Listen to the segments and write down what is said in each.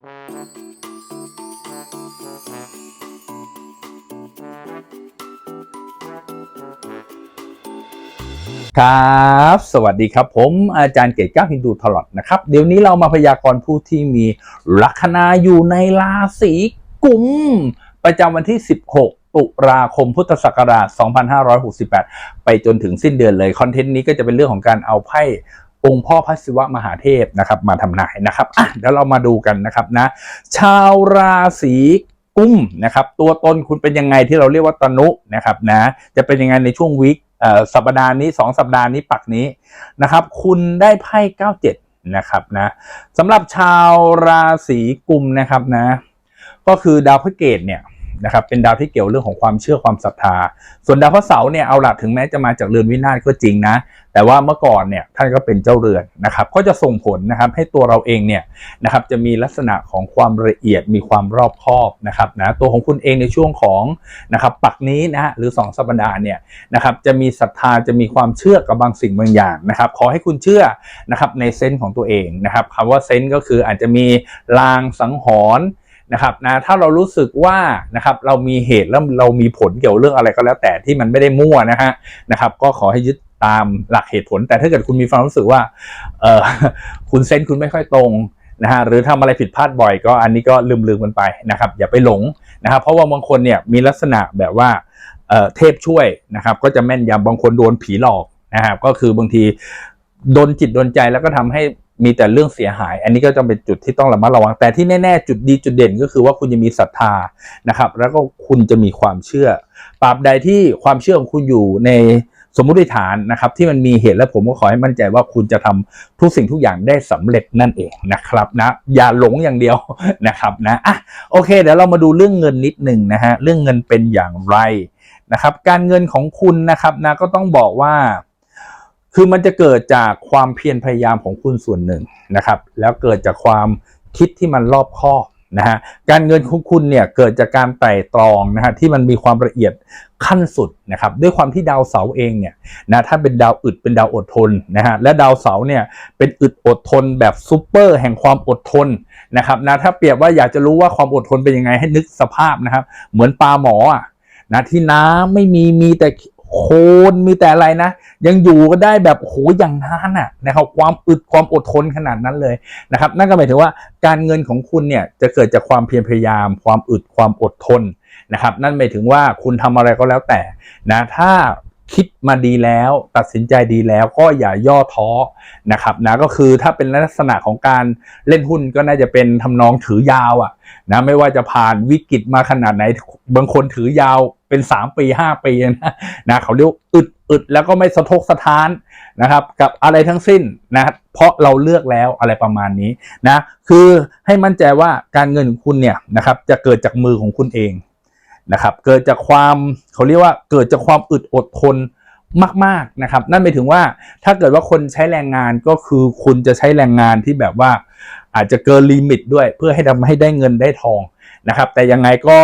ครับ สวัสดีครับผมอาจารย์เกตก้าวฮินดูทลอดนะครับ เดี๋ยวนี้เรามาพยากรณ์ผู้ที่มีลัคนาอยู่ในราศีกุม ประจำวันที่ 16ตุลาคมพุทธศักราช 2568 ไปจนถึงสิ้นเดือนเลย คอนเทนต์นี้ก็จะเป็นเรื่องของการเอาไพ่ องค์พ่อพระศิวะมหาเทพนะครับ มาทำนายนะครับอะเดี๋ยวเรามาดูกันนะครับนะ ชาวราศีกุมนะครับ ตัวตนคุณเป็นยังไงที่เราเรียกว่าตนุนะครับนะ จะเป็นยังไงในช่วงวิกสัปดาห์นี้สองสัปดาห์นี้ปักนี้นะครับ คุณได้ไพ่97นะครับนะสำหรับชาวราศีกุมนะครับนะ ก็คือดาวพฤเกตเนี่ย นะครับเป็นดาวที่เกี่ยวเรื่องของความเชื่อความศรัทธา ส่วนดาวพระเสาร์เนี่ยเอาหละถึงแม้จะมาจากเรือนวินาศก็จริงนะ แต่ว่าเมื่อก่อนเนี่ยท่านก็เป็นเจ้าเรือนนะครับก็จะส่งผลนะครับให้ตัวเราเองเนี่ยนะครับจะมีลักษณะของความละเอียดมีความรอบคอบนะครับนะตัวของคุณเองในช่วงของนะครับปักนี้นะฮะหรือ 2 สัปดาห์เนี่ยนะครับจะมีศรัทธาจะมีความเชื่อกับบางสิ่งบางอย่างนะครับขอให้คุณเชื่อนะครับในเซนส์ของตัวเองนะครับคำว่าเซนส์ก็คืออาจจะมีลางสังหรณ์ นะครับนะถ้าเรารู้สึกว่านะครับเรามีเหตุแล้วเรามีผลเกี่ยวเรื่องอะไรก็แล้วแต่ที่มันไม่ได้มั่วนะฮะนะครับก็ขอให้ยึดตามหลักเหตุผล แต่ถ้าเกิดคุณมีความรู้สึกว่าเออคุณเซนคุณไม่ค่อยตรงนะฮะหรือทำอะไรผิดพลาดบ่อยก็อันนี้ก็ลืมลืมกันไปนะครับอย่าไปหลงนะครับเพราะว่าบางคนเนี่ยมีลักษณะแบบว่าเออเทพช่วยนะครับก็จะแม่นยำบางคนโดนผีหลอกนะครับก็คือบางทีโดนจิตโดนใจแล้วก็ทำให้ มีแต่เรื่องเสียหาย อันนี้ก็จะเป็นจุดที่ต้องระมัดระวัง แต่ที่แน่ๆ จุดดีจุดเด่นก็คือว่าคุณจะมีศรัทธานะครับ แล้วก็คุณจะมีความเชื่อตราบใดที่ความเชื่อของคุณอยู่ในสมมุติฐานนะครับ ที่มันมีเหตุและผมก็ขอให้มั่นใจว่าคุณจะทำทุกสิ่งทุกอย่างได้สำเร็จนั่นเองนะครับนะ อย่าหลงอย่างเดียวนะครับนะอะโอเค เดี๋ยวเรามาดูเรื่องเงินนิดหนึ่งนะฮะเรื่องเงินเป็นอย่างไรนะครับ การเงินของคุณนะครับนะก็ต้องบอกว่า คือมันจะเกิดจากความเพียรพยายามของคุณส่วนหนึ่งนะครับ แล้วเกิดจากความคิดที่มันรอบคอบนะฮะการเงินของคุณเนี่ยเกิดจากการไต่ตรองนะฮะที่มันมีความละเอียดขั้นสุดนะครับด้วยความที่ดาวเสาเองเนี่ยนะถ้าเป็นดาวอึดเป็นดาวอดทนนะฮะและดาวเสาเนี่ยเป็นอึดอดทนแบบซูเปอร์แห่งความอดทนนะครับนะถ้าเปรียบว่าอยากจะรู้ว่าความอดทนเป็นยังไงให้นึกสภาพนะครับ เหมือนปลาหมออะนะที่น้ำไม่มีมีแต่ โคนมีแต่อะไรนะ ยังอยู่ก็ได้แบบโหอย่างนานอะนะครับความอึดความอดทนขนาดนั้นเลยนะครับนั่นก็หมายถึงว่าการเงินของคุณเนี่ยจะเกิดจากความเพียรพยายาม ความอึดความอดทนนะครับ นั่นหมายถึงว่าคุณทำอะไรก็แล้วแต่นะถ้าคิดมาดีแล้วตัดสินใจดีแล้วก็อย่าย่อท้อนะครับนะก็คือถ้าเป็นลักษณะของการเล่นหุ้นก็น่าจะเป็นทำนองถือยาวอะนะไม่ว่าจะผ่านวิกฤตมาขนาดไหนบางคนถือยาว เป็น3ปี5ปีนะนะเขาเรียกอึดอึดแล้วก็ไม่สะทกสะท้านนะครับ กับอะไรทั้งสิ้นนะครับเพราะเราเลือกแล้วอะไรประมาณนี้นะคือให้มั่นใจว่าการเงินของคุณเนี่ยนะครับจะเกิดจากมือของคุณเองนะครับเกิดจากความเขาเรียกว่าเกิดจากความอึดอดทนมากๆนะครับ นั่นหมายถึงว่าถ้าเกิดว่าคนใช้แรงงานก็คือคุณจะใช้แรงงานที่แบบว่าอาจจะเกินลิมิตด้วยเพื่อให้ทำให้ได้เงินได้ทอง นะครับ แต่ยังไงก็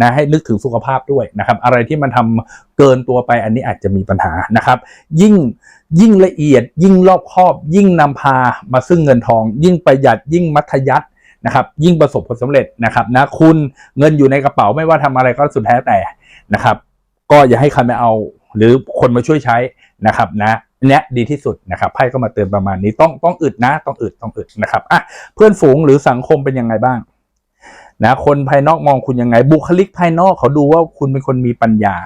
นะให้นึกถึงสุขภาพด้วยนะครับ อะไรที่มันทำเกินตัวไปอันนี้อาจจะมีปัญหานะครับ ยิ่งยิ่งละเอียด ยิ่งรอบคอบ ยิ่งนำพามาซึ่งเงินทอง ยิ่งประหยัดยิ่งมัธยัตินะครับ ยิ่งประสบผลสำเร็จนะครับนะคุณเงินอยู่ในกระเป๋าไม่ว่าทำอะไรก็สุดแท้แต่นะครับ ก็อย่าให้ใครมาเอาหรือคนมาช่วยใช้นะครับนะเนี้ยดีที่สุดนะครับไพ่ก็มาเตือนประมาณนี้ต้องต้องอึดนะ ต้องอึดต้องอึดนะครับอะเพื่อนฝูงหรือสังคมเป็นยังไงบ้าง นะคนภายนอกมองคุณยังไง บุคลิกภายนอกเขาดูว่าคุณเป็นคนมีปัญญา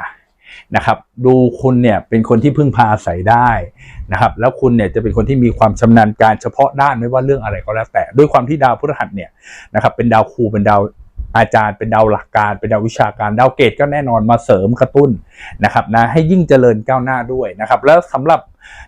นะครับ ดูคุณเนี่ยเป็นคนที่พึ่งพาอาศัยได้นะครับ แล้วคุณเนี่ยจะเป็นคนที่มีความชำนาญการเฉพาะด้านไม่ว่าเรื่องอะไรก็แล้วแต่ ด้วยความที่ดาวพฤหัสเนี่ยนะครับเป็นดาวครูเป็นดาว อาจารย์เป็นดาวหลักการเป็นดาววิชาการดาวเกตก็แน่นอนมาเสริมกระตุ้นนะครับนะให้ยิ่งเจริญก้าวหน้าด้วยนะครับแล้วสำหรับ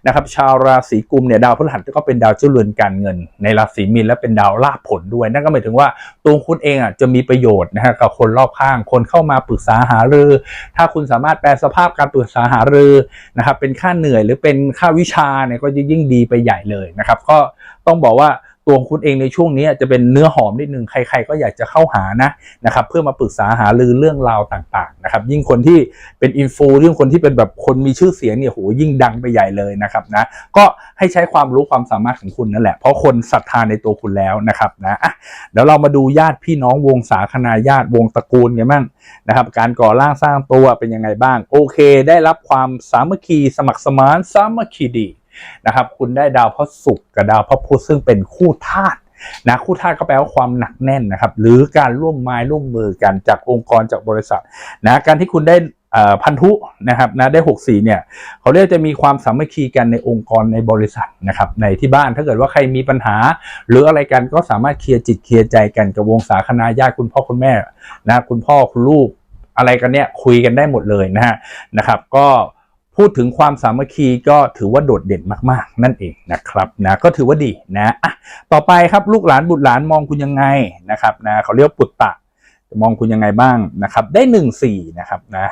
นะครับชาวราศีกุมเนี่ยดาวพฤหัสก็เป็นดาวเจ้าเรือนการเงิน ในราศีมีนและเป็นดาวลาภผลด้วย นั่นก็หมายถึงว่าตัวคุณเองอะจะมีประโยชน์นะฮะกับคนรอบข้างคนเข้ามาปรึกษาหารือ ถ้าคุณสามารถแปลสภาพการปรึกษาหารือนะครับเป็นค่าเหนื่อยหรือเป็นค่าวิชาเนี่ยก็ยิ่งดีไปใหญ่เลยนะครับก็ต้องบอกว่า ตัวคุณเองในช่วงนี้จะเป็นเนื้อหอมนิดนึงใคร ๆ ก็อยากจะเข้าหานะนะครับเพื่อมาปรึกษาหารือเรื่องราวต่างๆนะครับยิ่งคนที่เป็นอินฟูยิ่งคนที่เป็นแบบคนมีชื่อเสียงเนี่ยโหยิ่งดังไปใหญ่เลยนะครับนะก็ให้ใช้ความรู้ความสามารถของคุณนั่นแหละเพราะคนศรัทธาในตัวคุณแล้วนะครับนะเดี๋ยวเรามาดูญาติพี่น้องวงศาคณาญาติวงตระกูลกันบ้างนะครับการก่อร่างสร้างตัวเป็นยังไงบ้าง โอเค ได้รับความสามัคคีสมัครสมานสามัคคีดี นะครับ คุณได้ดาวพระศุกร์กับดาวพระพุธซึ่งเป็นคู่ธาตุนะคู่ธาตุก็แปลว่าความหนักแน่นนะครับ หรือการร่วมไม้ร่วมมือกันจากองค์กรจากบริษัทนะการที่คุณได้พันธุนะครับนะได้64เนี่ยเขาเรียกจะมีความสามัคคีกันในองค์กรในบริษัทนะครับในที่บ้านถ้าเกิดว่าใครมีปัญหา หรืออะไรกันก็สามารถเคลียร์จิตเคลียร์ใจกันกับวงศาคณาญาติคุณพ่อคุณแม่นะคุณพ่อคุณลูกอะไรกันเนี่ยคุยกันได้หมดเลยนะฮะนะครับ ก็ พูดถึงความสามัคคีก็ถือว่าโดดเด่นมากๆ นั่นเองนะครับนะก็ถือว่าดีนะอะต่อไปครับลูกหลานบุตรหลานมองคุณยังไงนะครับนะเขาเรียกว่าปุตตะจะมองคุณยังไงบ้างนะครับได้หนึ่งสี่นะครับนะ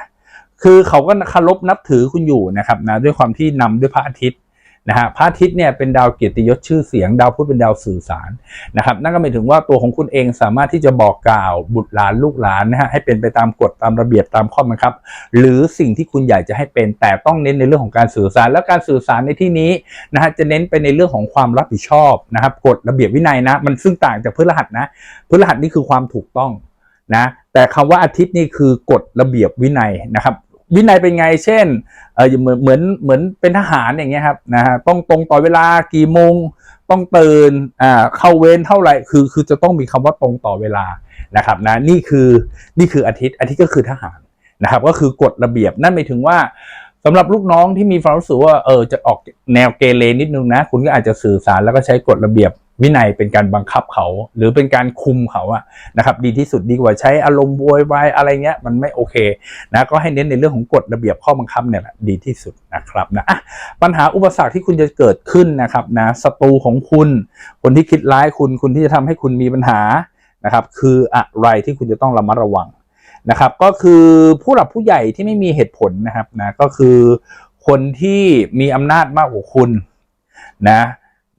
คือเขาก็เคารพนับถือคุณอยู่นะครับนะด้วยความที่นำด้วยพระอาทิตย์ นะฮะพระอาทิตย์เนี่ยเป็นดาวเกียรติยศชื่อเสียง ดาวพุธเป็นดาวสื่อสารนะครับนั่นก็หมายถึงว่าตัวของคุณเองสามารถที่จะบอกกล่าวบุตรหลานลูกหลานนะฮะให้เป็นไปตามกฎตามระเบียบตามข้อบังคับ หรือสิ่งที่คุณอยากจะให้เป็นแต่ต้องเน้นในเรื่องของการสื่อสาร แล้วการสื่อสารในที่นี้นะฮะจะเน้นไปในเรื่องของความรับผิดชอบนะครับกฎระเบียบวินัยนะ มันซึ่งต่างจากพฤหัสนะพฤหัสนี่คือความถูกต้องนะแต่คำว่าอาทิตย์นี่คือกฎระเบียบวินัยนะครับ วินัยเป็นไง เช่นเออเหมือนเหมือนเหมือนเป็นทหารอย่างเงี้ยครับนะฮะต้องตรงต่อเวลากี่โมงต้องตื่นอ่าเข้าเวรเท่าไหร่คือคือจะต้องมีคำว่าตรงต่อเวลานะครับนะนี่คือนี่คืออาทิตย์อาทิตย์ก็คือทหารนะครับ ก็คือกฎระเบียบนั่นหมายถึงว่าสำหรับลูกน้องที่มีความรู้สึกว่าเออจะออกแนวเกเรนิดนึงนะ คุณก็อาจจะสื่อสารแล้วก็ใช้กฎระเบียบ วินัยเป็นการบังคับเขา หรือเป็นการคุมเขาอะนะครับ ดีที่สุดดีกว่าใช้อารมณ์โวยวายอะไรเงี้ยมันไม่โอเคนะก็ให้เน้นในเรื่องของกฎระเบียบข้อบังคับเนี่ยแหละดีที่สุดนะครับนะะปัญหาอุปสรรคที่คุณจะเกิดขึ้นนะครับนะศัตรูของคุณ คนที่คิดร้ายคุณคุณที่จะทำให้คุณมีปัญหานะครับคืออะไรที่คุณจะต้องระมัดระวังนะครับ ก็คือผู้หลักผู้ใหญ่ที่ไม่มีเหตุผลนะครับนะก็คือคนที่มีอำนาจมากกว่าคุณนะ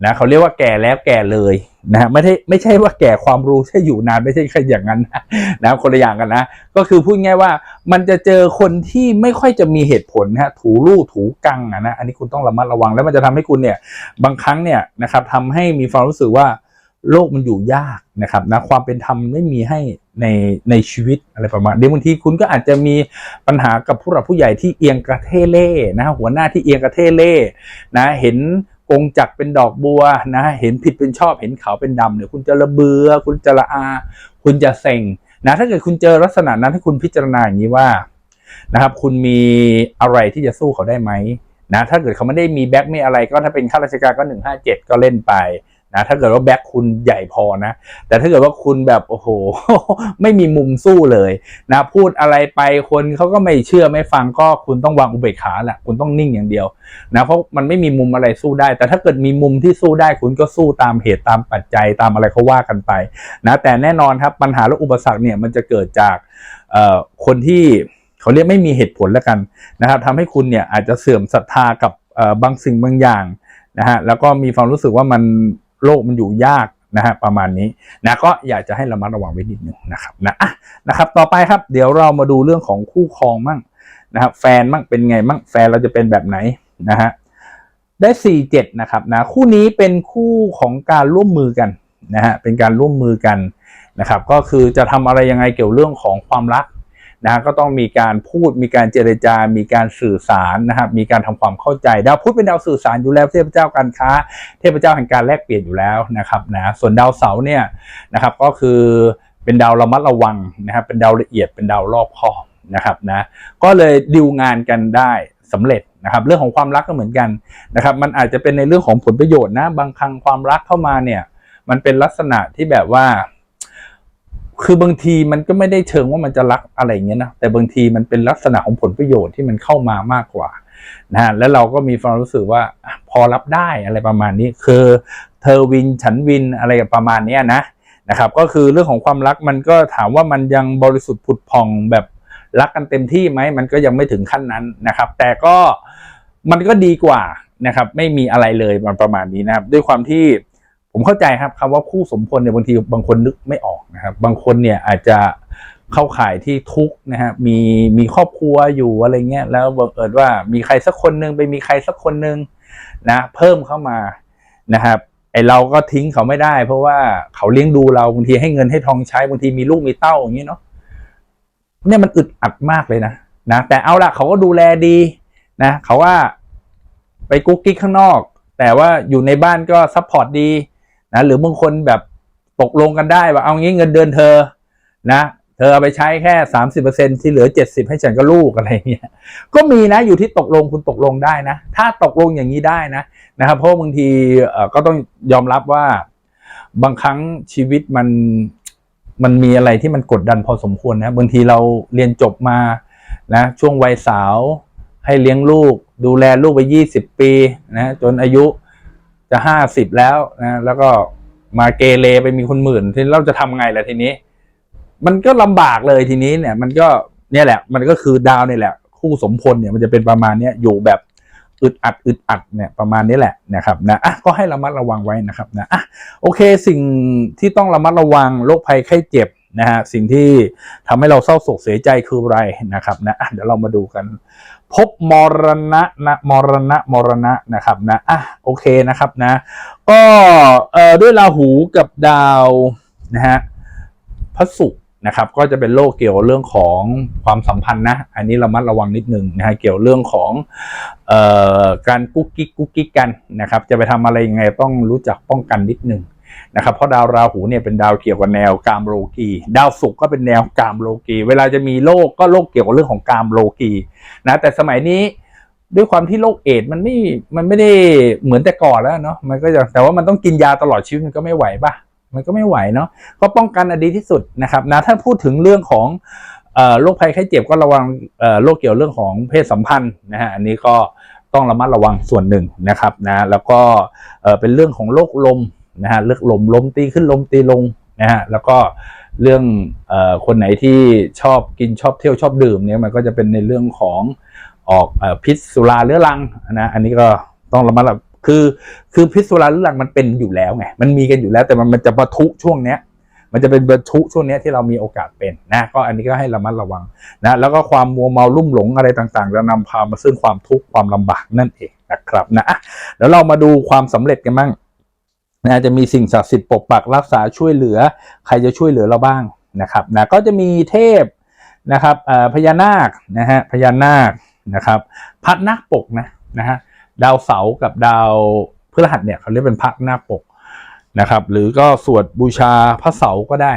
นะเขาเรียกว่าแก่แล้วแก่เลยนะไม่ใช่ไม่ใช่ว่าแก่ความรู้ใช่อยู่นานไม่ใช่แค่อย่างนั้นนะนะคนละอย่างกันนะ ก็คือพูดง่ายว่ามันจะเจอคนที่ไม่ค่อยจะมีเหตุผลนะถูลู่ถูกังอะนะอันนี้คุณต้องระมัดระวังแล้วมันจะทำให้คุณเนี่ยบางครั้งเนี่ยนะครับทำให้มีความรู้สึกว่าโลกมันอยู่ยากนะครับนะความเป็นธรรมไม่มีให้ในในชีวิตอะไรประมาณนี้บางทีคุณก็อาจจะมีปัญหากับผู้หลักผู้ใหญ่ที่เอียงกระเทเล่นะหัวหน้าที่เอียงกระเทเล่นะเห็น กงจักเป็นดอกบัวนะเห็นผิดเป็นชอบเห็นขาวเป็นดำเนี่ยคุณจะระเบือ คุณจะละอา คุณจะเซ็งนะถ้าเกิดคุณเจอลักษณะนั้นให้คุณพิจารณาอย่างนี้ว่านะครับคุณมีอะไรที่จะสู้เขาได้ไหมนะถ้าเกิดเขาไม่ได้มีแบ็คไม่อะไรก็ถ้าเป็นข้าราชการก็หนึ่งห้าเจ็ดก็เล่นไป นะถ้าเกิดว่าแบ็คคุณใหญ่พอนะ แต่ถ้าเกิดว่าคุณแบบโอ้โห ไม่มีมุมสู้เลยนะพูดอะไรไปคนเขาก็ไม่เชื่อไม่ฟังก็คุณต้องวางอุเบกขาแหละคุณต้องนิ่งอย่างเดียวนะเพราะมันไม่มีมุมอะไรสู้ได้ แต่ถ้าเกิดมีมุมที่สู้ได้คุณก็สู้ตามเหตุตามปัจจัยตามอะไรเขาว่ากันไปนะแต่แน่นอนครับปัญหาและอุปสรรคเนี่ยมันจะเกิดจากเอ่อคนที่เขาเรียกไม่มีเหตุผลแล้วกันนะครับทำให้คุณเนี่ยอาจจะเสื่อมศรัทธากับบางสิ่งบางอย่างนะฮะแล้วก็มีความรู้สึกว่ามัน โลกมันอยู่ยากนะฮะประมาณนี้นะก็อยากจะให้ระมัดระวังไว้นิดนึงนะครับนะอะนะครับ ต่อไปครับ เดี๋ยวเรามาดูเรื่องของคู่ครองมั่งนะครับแฟนมั่งเป็นไงมั่งแฟนเราจะเป็นแบบไหนนะฮะได้สี่เจ็ดนะครับนะคู่นี้เป็นคู่ของการร่วมมือกันนะฮะเป็นการร่วมมือกันนะครับ ก็คือจะทำอะไรยังไงเกี่ยวเรื่องของความรัก นะฮะก็ต้องมีการพูดมีการเจรจา มีการสื่อสารนะครับมีการทำความเข้าใจ ดาวพุธเป็นดาวสื่อสารอยู่แล้วเทพเจ้าการค้า เทพเจ้าแห่งการแลกเปลี่ยนอยู่แล้วนะครับนะส่วนดาวเสาร์เนี่ยนะครับก็คือเป็นดาวระมัดระวังนะครับเป็นดาวละเอียดเป็นดาวรอบคอบนะครับนะก็เลยดิวงานกันได้สำเร็จนะครับเรื่องของความรักก็เหมือนกันนะครับมันอาจจะเป็นในเรื่องของผลประโยชน์นะบางครั้งความรักเข้ามาเนี่ยมันเป็นลักษณะที่แบบว่า คือบางทีมันก็ไม่ได้เชิงว่ามันจะรักอะไรเงี้ยนะแต่บางทีมันเป็นลักษณะของผลประโยชน์ที่มันเข้ามามากกว่านะฮะแล้วเราก็มีความรู้สึกว่าพอรับได้อะไรประมาณนี้ คือเธอวินฉันวินอะไรประมาณเนี้ยนะนะครับ ก็คือเรื่องของความรักมันก็ถามว่ามันยังบริสุทธิ์ผุดผ่องแบบรักกันเต็มที่ไหมมันก็ยังไม่ถึงขั้นนั้นนะครับ แต่ก็มันก็ดีกว่านะครับ ไม่มีอะไรเลยมันประมาณนี้นะครับ ด้วยความที่ ผมเข้าใจครับคำว่าคู่สมพลเนี่ยบางทีบางคนนึกไม่ออกนะครับ บางคนเนี่ยอาจจะเข้าข่ายที่ทุกข์นะฮะมีมีครอบครัวอยู่อะไรเงี้ยแล้วบังเอิญว่ามีใครสักคนหนึ่งไปมีใครสักคนหนึ่งนะเพิ่มเข้ามานะครับไอเราก็ทิ้งเขาไม่ได้ เพราะว่าเขาเลี้ยงดูเราบางทีให้เงินให้ทองใช้บางทีมีลูกมีเต้าอย่างนี้เนาะเนี่ยมันอึดอัดมากเลยนะนะแต่เอาละเขาก็ดูแลดีนะเขาว่าไปกุ๊กกิ๊กข้างนอก แต่ว่าอยู่ในบ้านก็ซัพพอร์ตดี นะหรือบางคนแบบตกลงกันได้ว่าเอางี้เงินเดือนเธอนะ เธอเอาไปใช้แค่สามสิบเปอร์เซ็นที่เหลือเจ็ดสิบให้ฉันกับลูกอะไรเงี้ยก็มีนะอยู่ที่ตกลงคุณตกลงได้นะ ถ้าตกลงอย่างนี้ได้นะนะครับเพราะบางทีเอ่อก็ต้องยอมรับว่าบางครั้งชีวิตมันมันมีอะไรที่มันกดดันพอสมควรนะบางทีเราเรียนจบมานะช่วงวัยสาวให้เลี้ยงลูก ดูแลลูกไปยี่สิบปีนะจนอายุ จะห้าสิบแล้วนะแล้วก็มาเกเรไปมีคนหมื่นทีนี้เราจะทำไงล่ะทีนี้ มันก็ลำบากเลยทีนี้เนี่ย มันก็เนี่ยแหละ มันก็คือดาวนี่แหละ คู่สมพลเนี่ยมันจะเป็นประมาณเนี้ยอยู่แบบอึดอัดอึดอัดเนี่ยประมาณนี้แหละนะครับนะอะก็ให้ระมัดระวังไว้นะครับนะอะโอเคสิ่งที่ต้องระมัดระวังโรคภัยไข้เจ็บนะฮะสิ่งที่ทำให้เราเศร้าโศกเสียใจคืออะไรนะครับนะอะเดี๋ยวเรามาดูกัน พบมรณะนะมรณะมรณะนะครับนะอะโอเคนะครับนะ ก็เอ่อด้วยราหูกับดาวนะฮะพระศุกร์นะครับ ก็จะเป็นโรคเกี่ยวเรื่องของความสัมพันธ์นะ อันนี้เระมัดระวังนิดนึงนะฮะเกี่ยวเรื่องของเอ่อการกุ๊กกิ๊กกุ๊กกิ๊กกันนะครับ จะไปทำอะไรยังไงต้องรู้จักป้องกันนิดนึง นะครับเพราะดาวราหูเนี่ยเป็นดาวเกี่ยวกับแนวกามโลกีดาวศุกร์ก็เป็นแนวกามโลกีเวลาจะมีโรคก็โรคเกี่ยวกับเรื่องของกามโลกีนะแต่สมัยนี้ด้วยความที่โรคเอดส์มันไม่มันไม่ได้เหมือนแต่ก่อนแล้วเนาะมันก็จะแต่ว่ามันต้องกินยาตลอดชีวิตมันก็ไม่ไหวป่ะมันก็ไม่ไหวเนาะก็ป้องกันอดีที่สุดนะครับนะถ้าพูดถึงเรื่องของโรคภัยไข้เจ็บก็ระวังโรคเกี่ยวเรื่องของเพศสัมพันธ์นะฮะอันนี้ก็ต้องระมัดระวังส่วนหนึ่งนะครับนะแล้วก็เป็นเรื่องของโรคลม นะฮะเลือกลมลมตีขึ้นลมตีลงนะฮะแล้วก็เรื่องอคนไหนที่ชอบกินชอบเที่ยวชอบดื่มเนี่ยมันก็จะเป็นในเรื่องของออกอพิษสุราเรื้อรังนะอันนี้ก็ต้องระมัดระวังคือคือพิษสุราเรื้อรังมันเป็นอยู่แล้วไงมันมีกันอยู่แล้วแต่มันมันจะประทุช่วงเนี้ยมันจะเป็นปะทุช่วงเนี้ยที่เรามีโอกาสเป็นนะก็อันนี้ก็ให้ระมัดระวังนะแล้วก็ความมัวเมาลุ่มหลงอะไรต่างๆ จะนำพามาซึ่งความทุกข์ความลำบากนั่นเองนะครับนะอะเดี๋ยวเรามาดูความสำเร็จกันบ้าง นะจะมีสิ่งศักดิ์สิทธิ์ปกปักรักษาช่วยเหลือ ใครจะช่วยเหลือเราบ้างนะครับนะก็จะมีเทพนะครับพญานาคนะฮะพญานาคนะครับพระนาคปกนะนะฮะดาวเสาร์กับดาวพฤหัสเนี่ยเขาเรียกเป็นพระนาคปกนะครับ หรือก็สวดบูชาพระเสาร์ก็ได้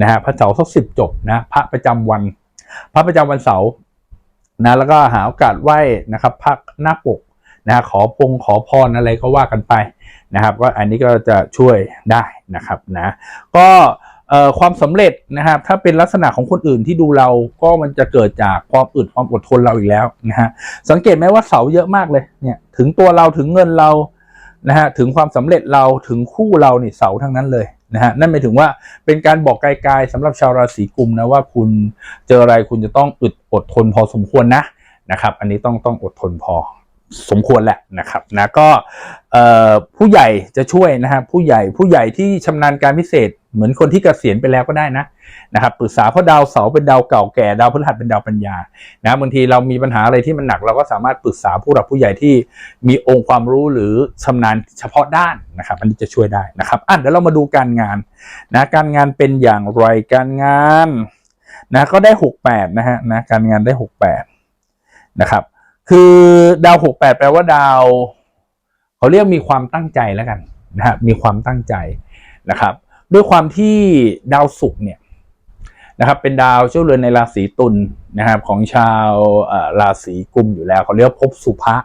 นะฮะพระเสาร์สักสิบจบนะพระประจำวัน พระประจำวันเสาร์นะแล้วก็หาโอกาสไหว้นะครับพระนาคปก นะขอพงขอพรอะไรก็ว่ากันไปนะครับก็อันนี้ก็จะช่วยได้นะครับนะก็ความสำเร็จนะครับถ้าเป็นลักษณะของคนอื่นที่ดูเราก็มันจะเกิดจากความอึดความอดทนเราอีกแล้วนะฮะสังเกตไหมว่าเสาเยอะมากเลยเนี่ยถึงตัวเราถึงเงินเรานะฮะถึงความสำเร็จเราถึงคู่เราเนี่เสาทั้งนั้นเลยนะฮะนั่นหมายถึงว่าเป็นการบอกไกลๆสำหรับชาวราศีกุมนะว่าคุณเจออะไรคุณจะต้องอึดอดทนพอสมควรนะนะครับ อันนี้ต้องต้องอดทนพอ สมควรแหละนะครับนะก็ผู้ใหญ่จะช่วยนะฮะผู้ใหญ่ผู้ใหญ่ที่ชำนาญการพิเศษ เหมือนคนที่เกษียณไปแล้วก็ได้นะนะครับปรึกษาเพราะดาวเสาเป็นดาวเก่าแก่ดาวพฤหัสเป็นดาวปัญญานะบางทีเรามีปัญหาอะไรที่มันหนักเราก็สามารถปรึกษาผู้หลักผู้ใหญ่ที่มีองค์ความรู้หรือชำนาญเฉพาะด้านนะครับอันนี้จะช่วยได้นะครับอะเดี๋ยวเรามาดูการงานนะการงานเป็นอย่างไรการงานนะก็ได้หกแปดนะฮะนะการงานได้หกแปดนะครับ คือดาวหกแปดแปลว่าดาวเขาเรียกมีความตั้งใจแล้วกันนะฮะมีความตั้งใจนะครับ ด้วยความที่ดาวศุกร์เนี่ยนะครับ เป็นดาวเจ้าเรือนในราศีตุลนะครับ ของชาวอ่อราศีกุมอยู่แล้วเขาเรียกภพสุภะ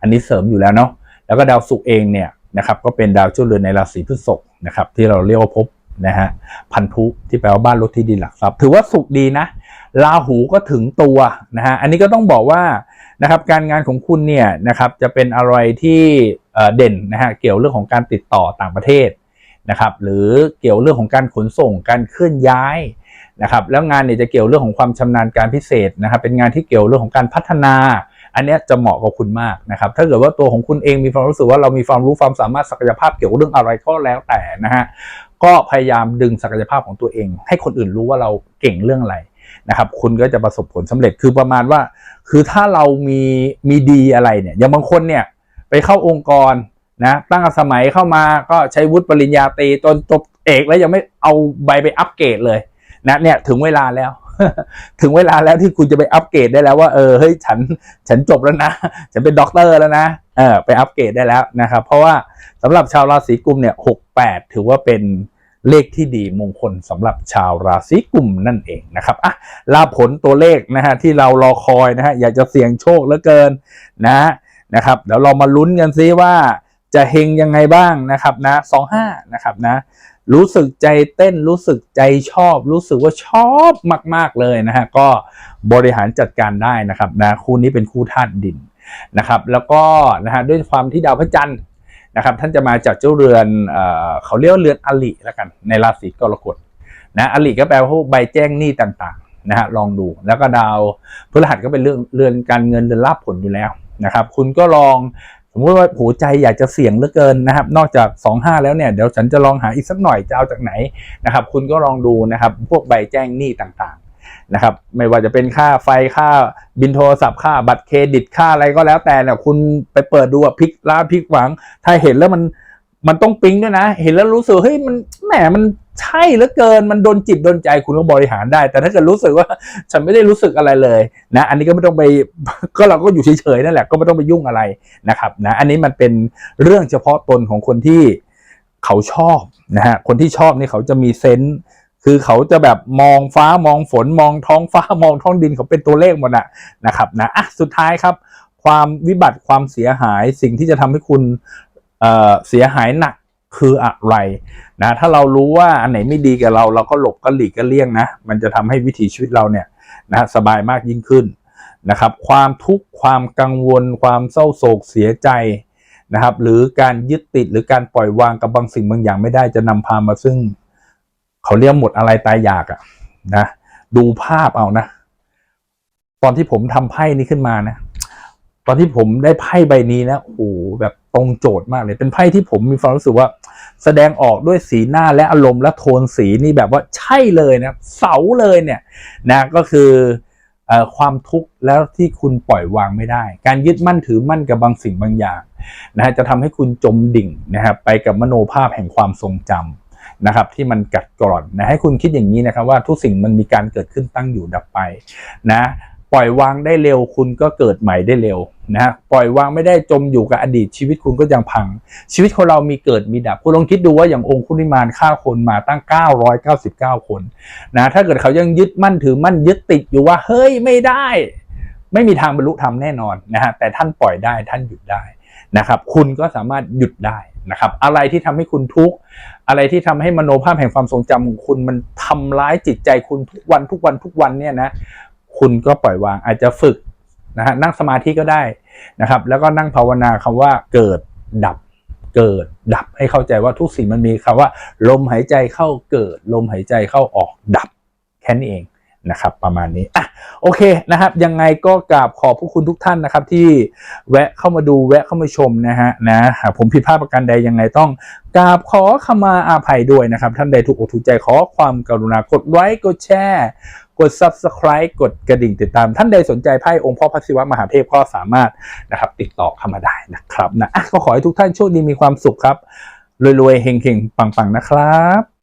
อันนี้เสริมอยู่แล้วเนาะแล้วก็ดาวศุกร์เองเนี่ยนะครับ ก็เป็นดาวเจ้าเรือนในราศีพฤษภนะครับ ที่เราเรียกว่าภพนะฮะพันธุที่แปลว่าบ้านรถที่ดินหลักทรัพย์ถือว่าสุขดีนะราหูก็ถึงตัวนะฮะอันนี้ก็ต้องบอกว่า นะครับการงานของคุณเนี่ยนะครับจะเป็นอะไรที่เด่นนะฮะเกี่ยวเรื่องของการติดต่อต่างประเทศนะครับหรือเกี่ยวเรื่องของการขนส่งการเคลื่อนย้ายนะครับแล้วงานเนี่ยจะเกี่ยวเรื่องของความชำนาญการพิเศษนะครับเป็นงานที่เกี่ยวเรื่องของการพัฒนา อันนี้จะเหมาะกับคุณมากนะครับถ้าเกิดว่าตัวของคุณเองมีความรู้สึกว่าเรามีความรู้ความสามารถศักยภาพเกี่ยวกับเรื่องอะไรก็แล้วแต่นะฮะก็พยายามดึงศักยภาพของตัวเอง ให้คนอื่นรู้ว่าเราเก่งเรื่องอะไร นะครับ คุณก็จะประสบผลสำเร็จคือประมาณว่า คือถ้าเรามีมีดีอะไรเนี่ยอย่างบางคนเนี่ยไปเข้าองค์กรนะตั้งสมัยเข้ามาก็ใช้วุฒิปริญญาตรีจนจบเอกแล้วยังไม่เอาใบไปอัปเกรดเลยนะเนี่ยถึงเวลาแล้ว ถึงเวลาแล้วที่คุณจะไปอัปเกรดได้แล้วว่าเออเฮ้ยฉันฉันจบแล้วนะ ฉันเป็นด็อกเตอร์แล้วนะเออไปอัปเกรดได้แล้วนะครับ เพราะว่าสำหรับชาวราศีกุมเนี่ยหกแปดถือว่าเป็น เลขที่ดีมงคลสำหรับชาวราศีกุมนั่นเองนะครับอะลาผลตัวเลขนะฮะที่เรารอคอยนะฮะอยากจะเสี่ยงโชคเหลือเกินนะนะครับเดี๋ยวเรามาลุ้นกันซิว่าจะเฮงยังไงบ้างนะครับนะสองห้านะครับนะรู้สึกใจเต้นรู้สึกใจชอบ รู้สึกว่าชอบมาก ๆเลยนะฮะก็บริหารจัดการได้นะครับนะคู่นี้เป็นคู่ธาตุดินนะครับ แล้วก็นะฮะด้วยความที่ดาวพระจันทร์ นะครับท่านจะมาจากเจ้าเรือนเอเขาเรียกเรือนอลิแล้วกันในราศีกรกฎนะอลิก็แปลว่าใบแจ้งหนี้ต่างๆนะฮะลองดูแล้วก็ดาวพฤหัสก็เป็นเรื่องเรือนการเงินเรือนลาภผลอยู่แล้วนะครับคุณก็ลองสมมติว่าหัวใจอยากจะเสี่ยงเหลือเกินนะครับ นอกจาก 25 แล้วเนี่ยเดี๋ยวฉันจะลองหาอีกสักหน่อยจะเอาจากไหนนะครับ คุณก็ลองดูนะครับ พวกใบแจ้งหนี้ต่างๆ นะครับ ไม่ว่าจะเป็นค่าไฟค่าบินโทรศัพท์ค่าบัตรเครดิตค่าอะไรก็แล้วแต่เนี่ยคุณไปเปิดดูอะพลิกล้าพลิกหวัง ถ้าเห็นแล้วมันมันต้องปิ๊งด้วยนะ เห็นแล้วรู้สึกเฮ้ยมันแหมมันใช่เหลือเกินมันโดนจิตโดนใจคุณก็บริหารได้ แต่ถ้าเกิดรู้สึกว่าฉันไม่ได้รู้สึกอะไรเลยนะอันนี้ก็ไม่ต้องไปก็เราก็อยู่เฉยๆนั่นแหละก็ไม่ต้องไปยุ่งอะไรนะครับนะอันนี้มันเป็นเรื่องเฉพาะตนของคนที่เขาชอบนะฮะคนที่ชอบนี่เขาจะมีเซนส์ คือเขาจะแบบมองฟ้ามองฝนมองท้องฟ้ามองท้องดินเขาเป็นตัวเลขหมดอะนะครับนะอะสุดท้ายครับ ความวิบัติความเสียหายสิ่งที่จะทำให้คุณเเสียหายหนักคืออะไรนะถ้าเรารู้ว่าอันไหนไม่ดีกับเรา เราก็หลบก็หลีกก็เลี่ยงนะ มันจะทำให้วิถีชีวิตเราเนี่ยนะสบายมากยิ่งขึ้นนะครับ ความทุกข์ความกังวล ความเศร้าโศกเสียใจนะครับ หรือการยึดติดหรือการปล่อยวางกับบางสิ่งบางอย่างไม่ได้จะนำพามาซึ่ง เขาเรียกหมดอะไรตายอยากอะนะดูภาพเอานะ ตอนที่ผมทำไพ่นี้ขึ้นมานะตอนที่ผมได้ไพ่ใบนี้นะโอ้โหแบบตรงโจทย์มากเลย เป็นไพ่ที่ผมมีความรู้สึกว่า แสดงออกด้วยสีหน้าและอารมณ์และโทนสีนี่แบบว่าใช่เลยนะ เสาเลยเนี่ย นะก็คืออความทุกข์แล้วที่คุณปล่อยวางไม่ได้ การยึดมั่นถือมั่นกับบางสิ่งบางอย่างนะฮะจะทำให้คุณจมดิ่งนะครับไปกับมโนภาพแห่งความทรงจำ นะครับที่มันกัดกร่อนนะให้คุณคิดอย่างนี้นะครับว่าทุกสิ่งมันมีการเกิดขึ้นตั้งอยู่ดับไปนะปล่อยวางได้เร็วคุณก็เกิดใหม่ได้เร็วนะฮะปล่อยวางไม่ได้จมอยู่กับอดีตชีวิตคุณก็ยังพัง ชีวิตของเรามีเกิดมีดับ คุณลองคิดดูว่าอย่างองค์คุณิมานฆ่าคนมาตั้ง 999 คนนะถ้าเกิดเขายังยึดมั่นถือมั่นยึดติดอยู่ว่าเฮ้ยไม่ได้ ไม่มีทางบรรลุธรรมแน่นอนนะฮะแต่ท่านปล่อยได้ท่านหยุดได้นะครับ คุณก็สามารถหยุดได้ นะครับอะไรที่ทำให้คุณทุกข์อะไรที่ทำให้มโนภาพแห่งความทรงจำของคุณมันทำร้ายจิตใจคุณทุกวันทุกวันทุกวันเนี่ยนะคุณก็ปล่อยวางอาจจะฝึกนะฮะนั่งสมาธิก็ได้นะครับ แล้วก็นั่งภาวนาคำว่าเกิดดับเกิดดับให้เข้าใจว่าทุกสิ่งมันมีคำว่า ลมหายใจเข้าเกิด ลมหายใจเข้าออกดับแค่นี้เอง นะครับประมาณนี้อะโอเคนะครับ ยังไงก็กราบขอบพระคุณทุกท่านนะครับ ที่แวะเข้ามาดูแวะเข้ามาชมนะฮะนะหากผมผิดพลาดประการใดยังไงต้องกราบขอขมาอาภัยด้วยนะครับ ท่านใดถูกอกถูกใจขอความกรุณากดไลค์กดแชร์กด subscribe กดกระดิ่งติดตาม ท่านใดสนใจไพ่องค์พ่อพระศิวะมหาเทพก็สามารถนะครับ ติดต่อเข้ามาได้นะครับนะอะก็ขอให้ทุกท่านโชคดีมีความสุขครับรวยๆเฮงๆปังๆนะครับ